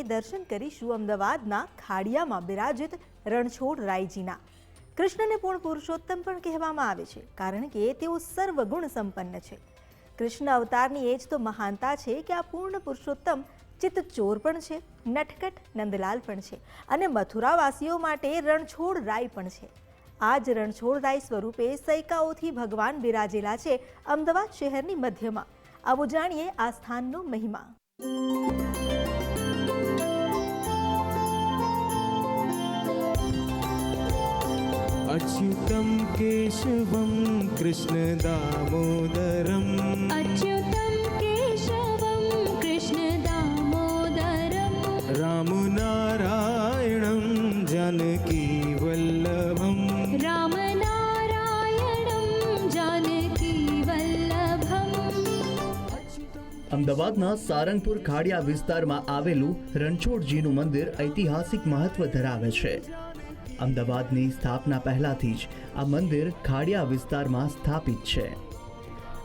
દર્શન કરીશું અમદાવાદના ખાડિયામાં બિરાજિત રણછોડ રાયજીના. કૃષ્ણને પૂર્ણ પુરુષોત્તમ પણ કહેવામાં આવે છે, કારણ કે તેઓ સર્વગુણ સંપન્ન છે. કૃષ્ણ અવતારની એ જ તો મહાનતા છે કે આ પૂર્ણ પુરુષોત્તમ ચિત્તચોર પણ છે નટકટ નંદલાલ પણ છે અને મથુરાવાસીઓ માટે રણછોડ રાય પણ છે. આ જ રણછોડ રાય સ્વરૂપે સૈકાઓથી ભગવાન બિરાજેલા છે અમદાવાદ શહેરની મધ્યમાં. આવો જાણીએ આ સ્થાનનો મહિમા. अच्युतं केशवं कृष्णदामोदरम् अच्युतं केशवं कृष्णदामोदरं रामनारायणं जानकीवल्लभम् रामनारायणं जानकीवल्लभम् અમદાવાદના સારંગપુર ખાડિયા વિસ્તારમાં આવેલું રણછોડજીનું મંદિર ઐતિહાસિક મહત્વ ધરાવે છે અમદાવાદની સ્થાપના પહેલાથી જ આ મંદિર ખાડિયા વિસ્તારમાં સ્થાપિત છે.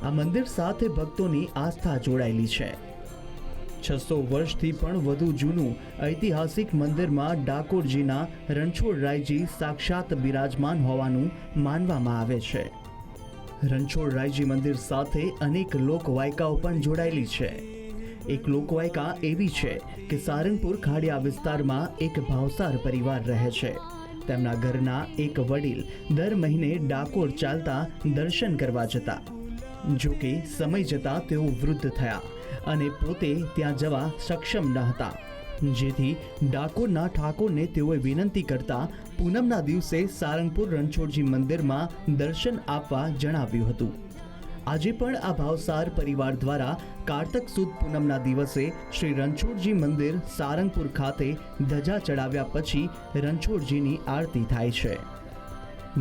આ મંદિર સાથે ભક્તોની આસ્થા જોડાયેલી છે. છસો વર્ષથી પણ વધુ જૂનું ઐતિહાસિક મંદિરમાં ડાકોરજીના રણછોડરાયજી સાક્ષાત બિરાજમાન હોવાનું માનવામાં આવે છે. રણછોડરાયજી મંદિર સાથે અનેક લોકવાયકાઓ પણ જોડાયેલી છે. એક લોકવાયકા એવી છે કે સારંગપુર ખાડિયા વિસ્તારમાં એક ભાવસાર પરિવાર રહે છે. તેમના ઘરના એક વડીલ દર મહિને ડાકોર ચાલતા દર્શન કરવા જતા. જોકે સમય જતાં તેઓ વૃદ્ધ થયા અને પોતે ત્યાં જવા સક્ષમ ન હતા. જેથી ડાકોરના ઠાકોરને તેઓએ વિનંતી કરતા પૂનમના દિવસે સારંગપુર રણછોડજી મંદિરમાં દર્શન આપવા જણાવ્યું હતું. આજે પણ આ ભાવસાર પરિવાર દ્વારા કારતક સુદ પૂનમના દિવસે શ્રી રણછોડજી મંદિર સારંગપુર ખાતે ધજા ચડાવ્યા પછી રણછોડજીની આરતી થાય છે.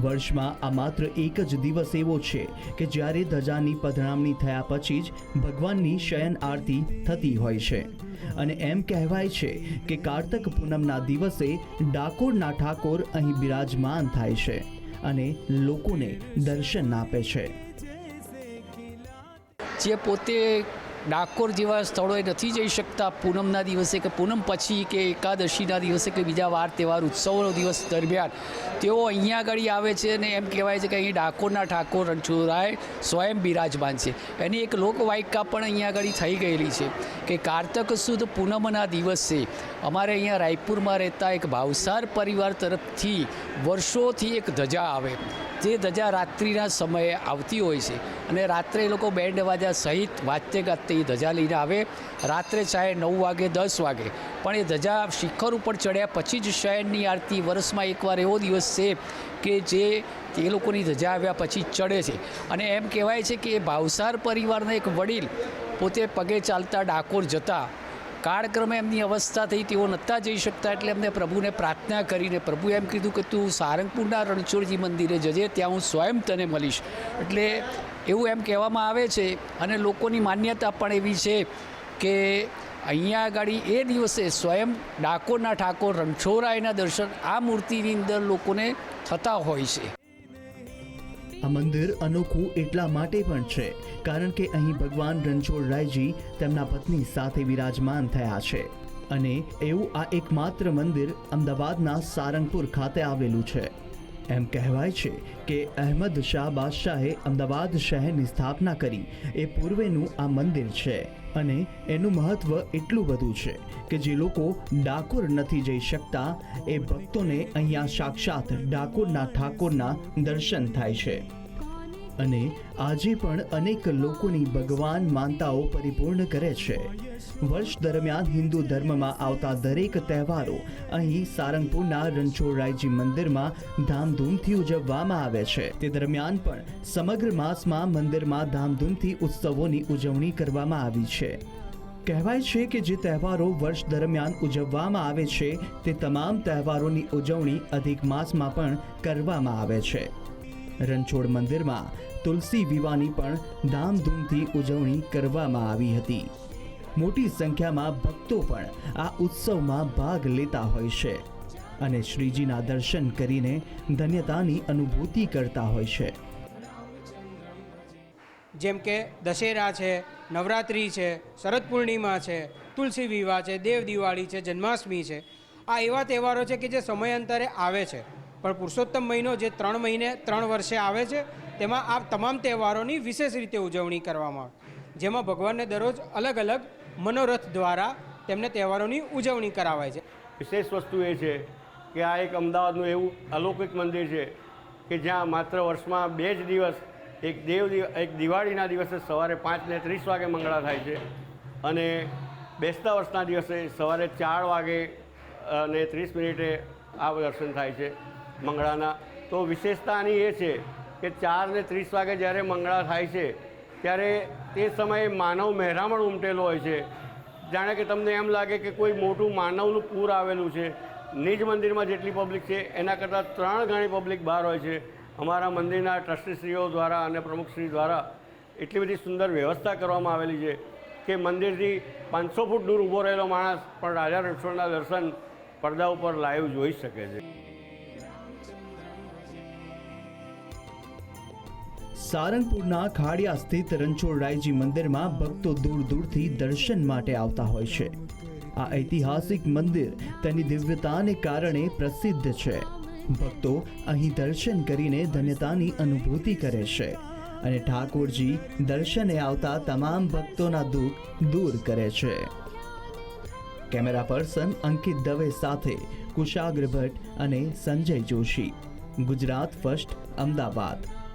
વર્ષમાં આ માત્ર એક જ દિવસ એવો છે કે જ્યારે ધજાની પધરામણી થયા પછી જ ભગવાનની શયન આરતી થતી હોય છે. અને એમ કહેવાય છે કે કારતક પૂનમના દિવસે ડાકોરના ઠાકોર અહીં બિરાજમાન થાય છે અને લોકોને દર્શન આપે છે. જે પોતે ડાકોર જેવા સ્થળોએ નથી જઈ શકતા, પૂનમના દિવસે કે પૂનમ પછી કે એકાદશીના દિવસે કે બીજા વાર તહેવાર, ઉત્સવનો દિવસ દરમિયાન, તેઓ અહીંયા આગળ આવે છે અને એમ કહેવાય છે કે અહીં ડાકોરના ઠાકોર રણછોડરાય સ્વયં બિરાજમાન છે. એની એક લોકવાયકા પણ અહીંયા આગળ થઈ ગયેલી છે કે કારતક સુદ પૂનમના દિવસે અમારે અહીંયા રાયપુરમાં રહેતા એક ભાવસાર પરિવાર તરફથી વર્ષોથી એક ધજા આવે. જે ધજા રાત્રિના સમયે આવતી હોય છે. અને રાત્રે એ લોકો બેન્ડ વાજા સહિત વાજતે ગાજતે એ ધજા લઈને આવે. રાત્રે ચાહે નવ વાગે, દસ વાગે. પણ એ ધજા શિખર ઉપર ચડ્યા પછી જ શયનની આરતી વર્ષમાં એકવાર એવો દિવસ છે કે જે એ લોકોની ધજા આવ્યા પછી ચડે છે. અને એમ કહેવાય છે કે એ ભાવસાર પરિવારના એક વડીલ પોતે પગે ચાલતા ડાકોર જતા કાળક્રમે એમની અવસ્થા થઈ, તેઓ નહોતા જઈ શકતા એટલે એમને પ્રભુને પ્રાર્થના કરીને પ્રભુ એમ કીધું કે તું સારંગપુરના રણછોડજી મંદિરે જજે, ત્યાં હું સ્વયં તને મળીશ. એટલે એવું એમ કહેવામાં આવે છે અને લોકોની માન્યતા પણ એવી છે કે અહીંયા આગળ એ દિવસે સ્વયં ડાકોરના ઠાકોર રણછોડરાયના દર્શન આ મૂર્તિની અંદર લોકોને થતા હોય છે. આ મંદિર અનોખું એટલા માટે પણ છે, કારણ કે અહીં ભગવાન રણછોડરાયજી તેમના પત્ની સાથે વિરાજમાન થયા છે. અને એવું આ એકમાત્ર મંદિર અમદાવાદના સારંગપુર ખાતે આવેલું છે. એમ કહેવાય છે કે અહેમદ શાહ બાદશાહે અમદાવાદ શહેરની સ્થાપના કરી, એ પૂર્વેનું આ મંદિર છે. અને એનું મહત્વ એટલું બધું છે કે જે લોકો ડાકોર નથી જઈ શકતા, એ ભક્તોને અહીંયા સાક્ષાત ડાકોરના ઠાકોરના દર્શન થાય છે. અને આજે પણ અનેક લોકોની ભગવાન માનતાઓ પરિપૂર્ણ કરે છે. વર્ષ દરમિયાન હિન્દુ ધર્મમાં આવતા દરેક તહેવારો અહીં સારંગપુરના રણછોડરાયજી મંદિરમાં ધામધૂમથી ઉજવવામાં આવે છે. તે દરમિયાન પણ સમગ્ર માસમાં મંદિરમાં ધામધૂમથી ઉત્સવોની ઉજવણી કરવામાં આવી છે. કહેવાય છે કે જે તહેવારો વર્ષ દરમિયાન ઉજવવામાં આવે છે, તે તમામ તહેવારોની ઉજવણી અધિક માસમાં પણ કરવામાં આવે છે. રણછોડ મંદિરમાં તુલસી વિવાહની પણ ધામધૂમથી ઉજવણી કરવામાં આવી હતી. મોટી સંખ્યામાં ભક્તો પણ આ ઉત્સવમાં ભાગ લેતા હોય છે અને શ્રીજીના દર્શન કરીને ધન્યતાની અનુભૂતિ કરતા હોય છે. જેમ કે દશેરા છે, નવરાત્રિ છે, શરદ પૂર્ણિમા છે, તુલસી વિવાહ છે, દેવ દિવાળી છે, જન્માષ્ટમી છે. આ એવા તહેવારો છે કે જે સમયાંતરે આવે છે. પણ પુરુષોત્તમ મહિનો જે ત્રણ મહિને, ત્રણ વર્ષે આવે છે, તેમાં આ તમામ તહેવારોની વિશેષ રીતે ઉજવણી કરવામાં આવે. જેમાં ભગવાનને દરરોજ અલગ અલગ મનોરથ દ્વારા તેમને તહેવારોની ઉજવણી કરાવાય છે. વિશેષ વસ્તુ એ છે કે આ એક અમદાવાદનું એવું અલૌકિક મંદિર છે કે જ્યાં માત્ર વર્ષમાં બે જ દિવસ, એક દેવ એક દિવાળીના દિવસે સવારે પાંચને ત્રીસ વાગે મંગળા થાય છે અને બેસતા વર્ષના દિવસે સવારે ચાર વાગે અને ત્રીસ મિનિટે આ દર્શન થાય છે. મંગળાના. તો વિશેષતા આની એ છે કે ચાર ને ત્રીસ વાગે જ્યારે મંગળા થાય છે, ત્યારે તે સમયે માનવ મહેરામણ ઉમટેલો હોય છે. જાણે કે તમને એમ લાગે કે કોઈ મોટું માનવનું પૂર આવેલું છે. નિજ મંદિરમાં જેટલી પબ્લિક છે, એના કરતાં ત્રણ ગણી પબ્લિક બહાર હોય છે. અમારા મંદિરના ટ્રસ્ટીશ્રીઓ દ્વારા અને પ્રમુખશ્રી દ્વારા એટલી બધી સુંદર વ્યવસ્થા કરવામાં આવેલી છે કે મંદિરથી પાંચસો ફૂટ દૂર ઊભો રહેલો માણસ પણ રાજા રણછોડના દર્શન, પડદા ઉપર લાઈવ જોઈ શકે છે. સારંગપુરના ખાડિયા સ્થિત રણછોડરાયજી મંદિરમાં ભક્તો દૂર દૂરથી દર્શન માટે આવતા હોય છે. આ ઐતિહાસિક મંદિર તેની દિવ્યતાને કારણે પ્રસિદ્ધ છે. ભક્તો અહીં દર્શન કરીને ધન્યતાની અનુભૂતિ કરે છે અને ઠાકોરજી દર્શને આવતા તમામ ભક્તોના દુઃખ દૂર કરે છે. કેમેરા પર્સન અંકિત દવે સાથે કુશાગ્ર ભટ્ટ અને સંજય જોશી. ગુજરાત ફર્સ્ટ, અમદાવાદ.